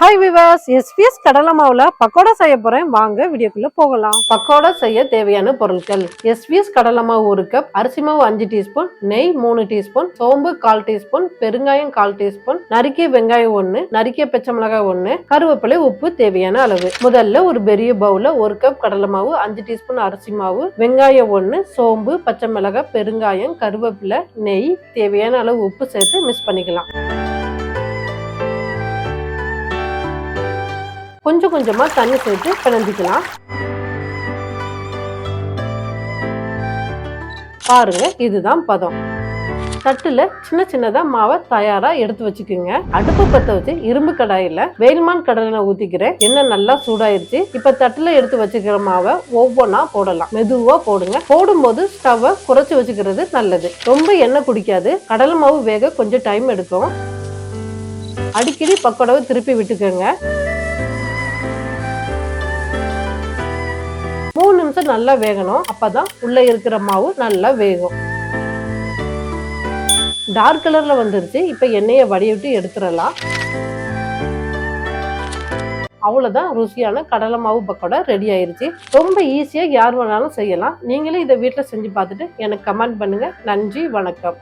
Hi விவாஸ் SBS கடலை மாவுல பக்கோடா செய்ய போறேன். வாங்க வீடியோக்குள்ள போகலாம். பக்கோடா செய்ய தேவையான பொருட்கள். எஸ்பிஎஸ் கடலை மாவு ஒரு கப் அரிசி மாவு அஞ்சு டீஸ்பூன் நெய் மூணு டீஸ்பூன் சோம்பு கால் டீஸ்பூன் பெருங்காயம் கால் டீஸ்பூன் நறுக்கிய வெங்காயம் ஒண்ணு நறுக்கிய பச்சை மிளகாய் ஒண்ணு கருவேப்பிலை உப்பு தேவையான அளவு. முதல்ல ஒரு பெரிய பவுல ஒரு கப் கடலை மாவு அஞ்சு டீஸ்பூன் அரிசி மாவு வெங்காயம் ஒண்ணு சோம்பு பச்சை மிளகாய் பெருங்காயம் கருவேப்பிலை நெய் தேவையான அளவு உப்பு சேர்த்து மிக்ஸ் பண்ணிக்கலாம். கொஞ்சம் கொஞ்சமாக தண்ணி சேர்த்து பிணைஞ்சிக்கலாம். பாருங்க இதுதான் பதம். தட்டுல சின்ன சின்னதா மாவை தயாரா எடுத்து வச்சுக்கோங்க. அடுப்பு பத்த வச்சு இரும்பு கடாயில வேல்மான் கடலை ஊத்திக்கிறேன். எண்ணெய் நல்லா சூடாயிருச்சு. இப்ப தட்டுல எடுத்து வச்சுக்கிற மாவை ஒவ்வொன்றா போடலாம். மெதுவா போடுங்க. போடும்போது ஸ்டவ்வை குறைச்சு வச்சுக்கிறது நல்லது. ரொம்ப எண்ணெய் குடிக்காது. கடலை மாவு வேக கொஞ்சம் டைம் எடுக்கும். அடிக்கடி பக்கோடவை திருப்பி விட்டுக்கோங்க. மூணு நல்லா வேகணும். அப்பதான் உள்ளே இருக்கிற மாவு நல்லா வேகும். டார்க் கலரில் வந்துருச்சு. இப்போ எண்ணெயை வடிவிட்டு எடுத்துடலாம். அவ்வளோதான் ருசியான கடலை மாவு பக்கோடா ரெடி ஆயிருச்சு. ரொம்ப ஈஸியாக யார் வேணாலும் செய்யலாம். நீங்களே இதை வீட்டில் செஞ்சு பார்த்துட்டு எனக்கு கமெண்ட் பண்ணுங்கள் நன்றி வணக்கம்.